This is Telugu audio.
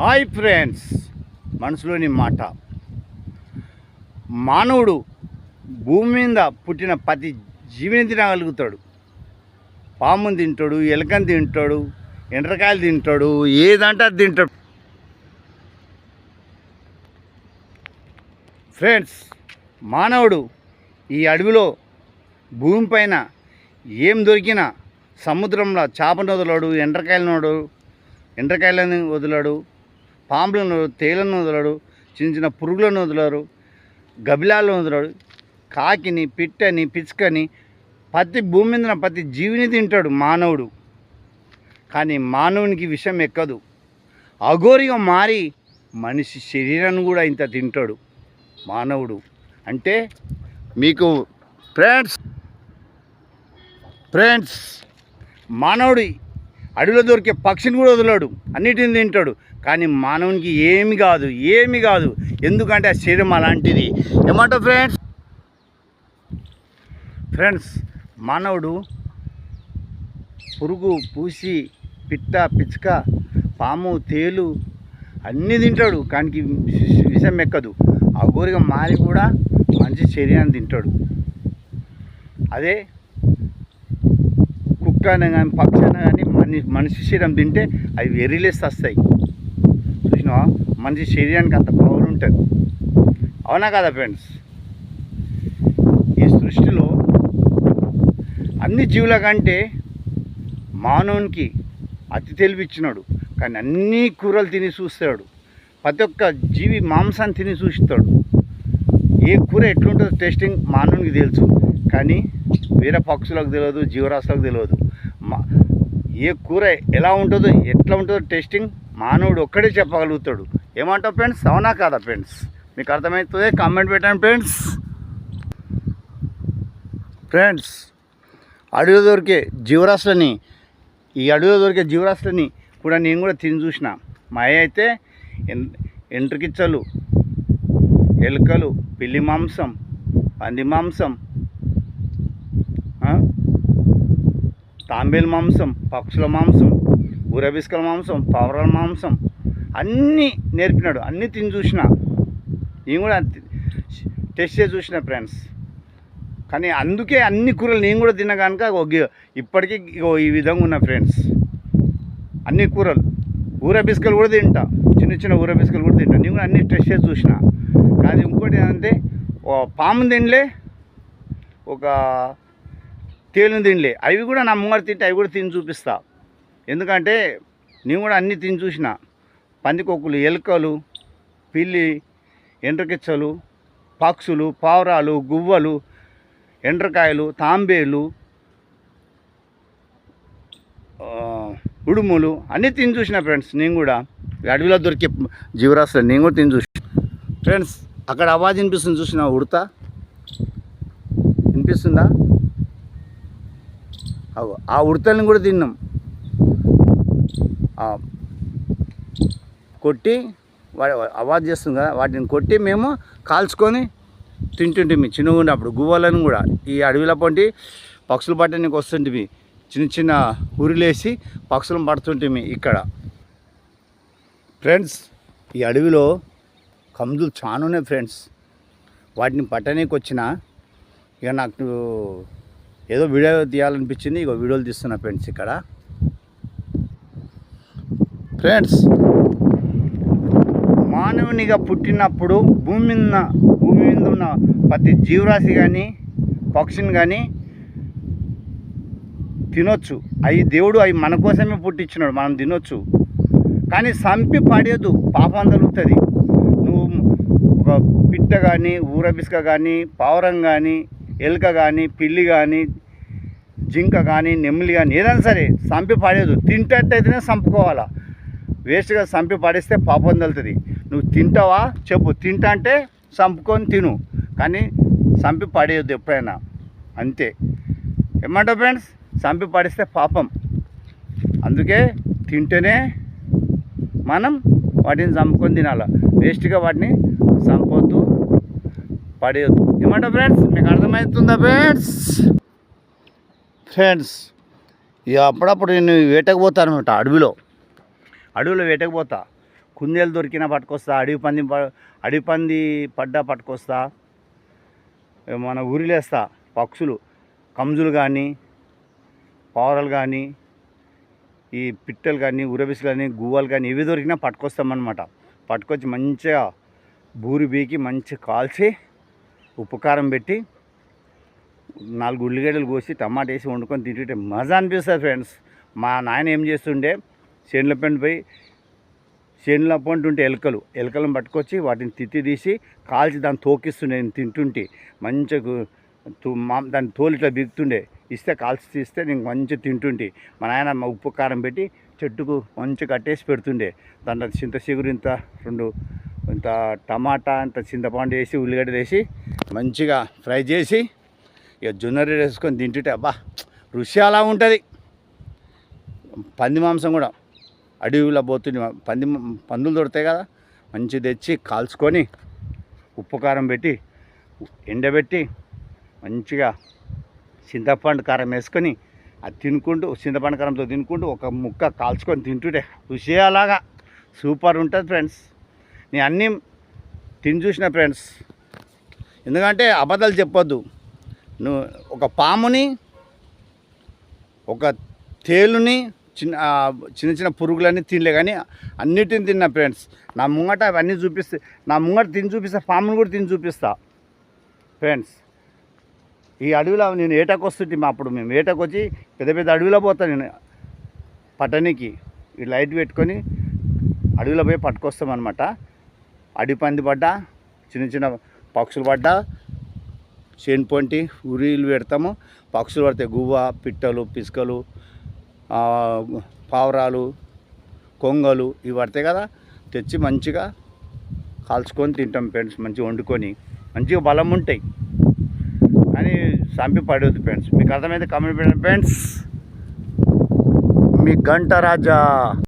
హాయ్ ఫ్రెండ్స్ మనసులోని మాట. మానవుడు భూమి మీద పుట్టిన ప్రతి జీవిని తినగలుగుతాడు పాముని తింటాడు ఎలకని తింటాడు ఎండ్రకాయలు తింటాడు ఏదంటే అది తింటాడు. ఫ్రెండ్స్ మానవుడు ఈ అడవిలో భూమిపైన ఏం దొరికినా సముద్రంలో చేపను వదలడు ఎండ్రకాయలను వదలడు ఎండ్రకాయలను వదలడు పాములను తేలను వదలడు చిన్న చిన్న పురుగులను వదలరు గబిలాలను వదలడు. కాకిని పిట్టని పిచ్చుకని ప్రతి భూమి మీద ప్రతి జీవిని తింటాడు మానవుడు. కానీ మానవునికి విషం ఎక్కదు. అఘోరిగా మారి మనిషి శరీరాన్ని కూడా ఇంత తింటాడు మానవుడు. అంటే మీకు ఫ్రెండ్స్ ఫ్రెండ్స్ మానవుడి అడవిలో దొరికే పక్షిని కూడా వదలడు. అన్నిటిని తింటాడు. కానీ మానవునికి ఏమి కాదు ఏమి కాదు. ఎందుకంటే ఆ శరీరం అలాంటిది. ఏమంటావు ఫ్రెండ్స్ ఫ్రెండ్స్ మానవుడు పురుగు పూసి పిట్ట పిచ్చుక పాము తేలు అన్నీ తింటాడు. కానీ విషం ఎక్కదు. అఘోరిగా మారి కూడా మంచి శరీరాన్ని తింటాడు. అదే కుక్క అయినా కానీ పక్షి అయినా కానీ మనిషి మనిషి శరీరం తింటే అవి వెర్రిలేసి వస్తాయి చూసినావా? మనిషి శరీరానికి అంత పవర్ ఉంటుంది. అవునా కదా ఫ్రెండ్స్ ఈ సృష్టిలో అన్ని జీవుల కంటే మానవునికి అతి తెలివిచ్చినాడు. కానీ అన్ని కూరలు తిని చూస్తాడు. ప్రతి ఒక్క జీవి మాంసాన్ని తిని చూస్తాడు. ఏ కూర ఎట్లుంటుందో టేస్టింగ్ మానవునికి తెలుసు. కానీ వేరే పక్షులకు తెలియదు జీవరాశులకు తెలియదు ఏ కూర ఎలా ఉంటుందో ఎట్లా ఉంటుందో టేస్టింగ్ మానవుడు ఒక్కడే చెప్పగలుగుతాడు. ఏమంటావు ఫ్రెండ్స్ అవునా కాదా ఫ్రెండ్స్ మీకు అర్థమవుతుంది కామెంట్ పెట్టండి ఫ్రెండ్స్ ఫ్రెండ్స్ అడవిలో దొరికే జీవరాశులని ఈ అడవిలో దొరికే జీవరాశులని కూడా నేను కూడా తిని చూసిన. మా అయితే ఎన్ ఎంట్రికిచ్చలు ఎలుకలు పిల్లి మాంసం పంది మాంసం ఆ? తాంబేలు మాంసం పక్షుల మాంసం ఊరబిస్కల మాంసం పవరల మాంసం అన్నీ నేర్పినాడు. అన్నీ తిని చూసిన. నేను కూడా టెస్ట్ చేసి చూసిన ఫ్రెండ్స్. కానీ అందుకే అన్ని కూరలు నేను కూడా తిన్న కనుక ఇప్పటికీ ఈ విధంగా ఉన్న ఫ్రెండ్స్. అన్ని కూరలు. ఊర బిస్కలు కూడా తింటా. చిన్న చిన్న ఊర బిస్కలు కూడా తింటా. నేను కూడా అన్ని టెస్ట్ చేసి చూసిన. కానీ ఇంకోటి ఏంటంటే పాము తినలే. ఒక తేలిన తినలే. అవి కూడా నా ముంగర తింటే అవి కూడా తిని చూపిస్తా. ఎందుకంటే నేను కూడా అన్నీ తిని చూసిన. పందికొక్కులు ఎలుకలు పిల్లి ఎండ్రకిచ్చలు పక్షులు పావురాలు గువ్వలు ఎండ్రకాయలు తాంబేలు ఉడుములు అన్నీ తిని చూసిన ఫ్రెండ్స్ నేను కూడా. అడవిలో దొరికే జీవరాశులు నేను కూడా తిని చూసిన. ఫ్రెండ్స్ అక్కడ ఆవాజ్ వినిపిస్తుంది చూసిన ఉడతా? వినిపిస్తుందా? ఆ ఉడతల్ని కూడా తిన్నాం. కొట్టి వాడి అవాజ్ చేస్తుంది కదా వాటిని కొట్టి మేము కాల్చుకొని తింటుంటిమి చిన్నగా ఉన్నప్పుడు గువ్వలను కూడా. ఈ అడవిలో పంటి పక్షులు పట్టడానికి వస్తుంటివి చిన్న చిన్న ఉరిలేసి పక్షులను పడుతుంటిమి ఇక్కడ. ఫ్రెండ్స్ ఈ అడవిలో కందులు చాలా ఉన్నాయి ఫ్రెండ్స్. వాటిని పట్టడానికి వచ్చిన ఇక నాకు ఏదో వీడియో తీయాలనిపించింది ఇక వీడియోలు తీస్తున్నా ఫ్రెండ్స్ ఇక్కడ. ఫ్రెండ్స్ మానవునిగా పుట్టినప్పుడు భూమి మీద భూమి మీద ఉన్న ప్రతి జీవరాశి కానీ పక్షిని కానీ తినొచ్చు. అవి దేవుడు అవి మన కోసమే పుట్టించినాడు మనం తినొచ్చు. కానీ సంపి పడేదు పాపం తగులుతుంది నువ్వు ఒక పిట్ట కానీ ఊరబిస్క కానీ పావురం కానీ ఎలుక కానీ పిల్లి కానీ జింక కానీ నెమ్మిలి కానీ ఏదైనా సరే సంపి పడేదు తింటట్టయితేనే చంపుకోవాలా వేస్ట్గా సంపి పడేస్తే పాపం తలుతుంది నువ్వు తింటావా? చెప్పు. తింటా అంటే చంపుకొని తిను. కానీ చంపి పడేయద్దు ఎప్పుడైనా. అంతే. ఏమంటావు ఫ్రెండ్స్? చంపి పడిస్తే పాపం. అందుకే తింటేనే మనం వాటిని చంపుకొని తినాలి. వేస్ట్గా వాటిని చంపొద్దు. పడేయద్దు. ఏమంటా ఫ్రెండ్స్? మీకు అర్థమవుతుందా ఫ్రెండ్స్? ఫ్రెండ్స్ ఇక అప్పుడప్పుడు నేను వేటకు పోతాను అనమాట అడవిలో. అడవిలో వేటకు పోతా. కుందేలు దొరికినా పట్టుకొస్తా అడవి పంది అడవి పంది పడ్డా పట్టుకొస్తా. మన ఊరిలేస్తా పక్షులు కంజులు కానీ పావురాలు కానీ ఈ పిట్టలు కానీ ఉరబిసులు కానీ గువ్వలు కానీ ఇవి దొరికినా పట్టుకొస్తామన్నమాట. పట్టుకొచ్చి మంచిగా బూరి బీకి మంచి కాల్చి ఉప్పు కారం పెట్టి నాలుగు ఉల్లిగడ్డలు కోసి టమాటా వేసి వండుకొని తింటుంటే మజా అనిపిస్తుంది ఫ్రెండ్స్. మా నాయన ఏం చేస్తుండే చేనుల పెండి పోయి చేనుల పంట ఉంటే ఎలుకలు ఎలుకలను పట్టుకొచ్చి వాటిని తిత్తి తీసి కాల్చి దాన్ని తోకిస్తుండే నేను తింటుంటే మంచిగా దాన్ని తోలు ఇట్లా బిగుతుండే. ఇస్తే కాల్చి తీస్తే నేను మంచిగా తింటుంటే మా నాయన మా ఉప్పు కారం పెట్టి చెట్టుకు మంచిగా కట్టేసి పెడుతుండే. దాంట్లో చింత చిగురు ఇంత రెండు ఇంత టమాటా ఇంత చింతపండు వేసి ఉల్లిగడ్డ వేసి మంచిగా ఫ్రై చేసి ఇక జొన్నరి వేసుకొని తింటుంటే అబ్బా రుచి అలా ఉంటుంది. పంది మాంసం కూడా. అడవిలో పోతుంది పంది పందులు దొరుకుతాయి కదా మంచి తెచ్చి కాల్చుకొని ఉప్పు కారం పెట్టి ఎండబెట్టి మంచిగా చింతపండు కారం వేసుకొని అది తినుకుంటూ చింతపండు కారంతో తినుకుంటూ ఒక ముక్క కాల్చుకొని తింటుంటే రుచి అలాగా. సూపర్ ఉంటుంది ఫ్రెండ్స్. నేను అన్నీ తిని చూసిన ఫ్రెండ్స్. ఎందుకంటే అబద్ధాలు చెప్పొద్దు. నువ్వు ఒక పాముని ఒక తేలుని చిన్న చిన్న చిన్న పురుగులన్నీ తినలే కానీ అన్నిటిని తిన్న ఫ్రెండ్స్. నా ముంగట అవన్నీ చూపిస్తే నా ముంగట తిని చూపిస్తా పాముని కూడా తిని చూపిస్తా. ఫ్రెండ్స్ ఈ అడవిలో నేను ఏటకు వస్తుంటే మా అప్పుడు మేము? ఏటకు వచ్చి పెద్ద పెద్ద అడవిలో పోతాను నేను. పట్టణికి ఈ లైట్ పెట్టుకొని అడవిలో పోయి పట్టుకొస్తాం అడిపంది పడ్డా చిన్న చిన్న పక్షులు పడ్డా. చేను పొంటి ఉరీలు పెడతాము. పక్షులు పడితే గువ్వ పిట్టలు పిసుకలు పావురాలు కొంగలు ఇవి పడతాయి కదా. తెచ్చి మంచిగా కాల్చుకొని తింటాం ఫ్రెండ్స్ మంచిగా వండుకొని. మంచిగా బలం ఉంటాయి. అని చంపి పడవద్దు ఫ్రెండ్స్. మీకు అర్థమైతే కామెంట్ పెట్టండి ఫ్రెండ్స్. మీ గంట రాజా.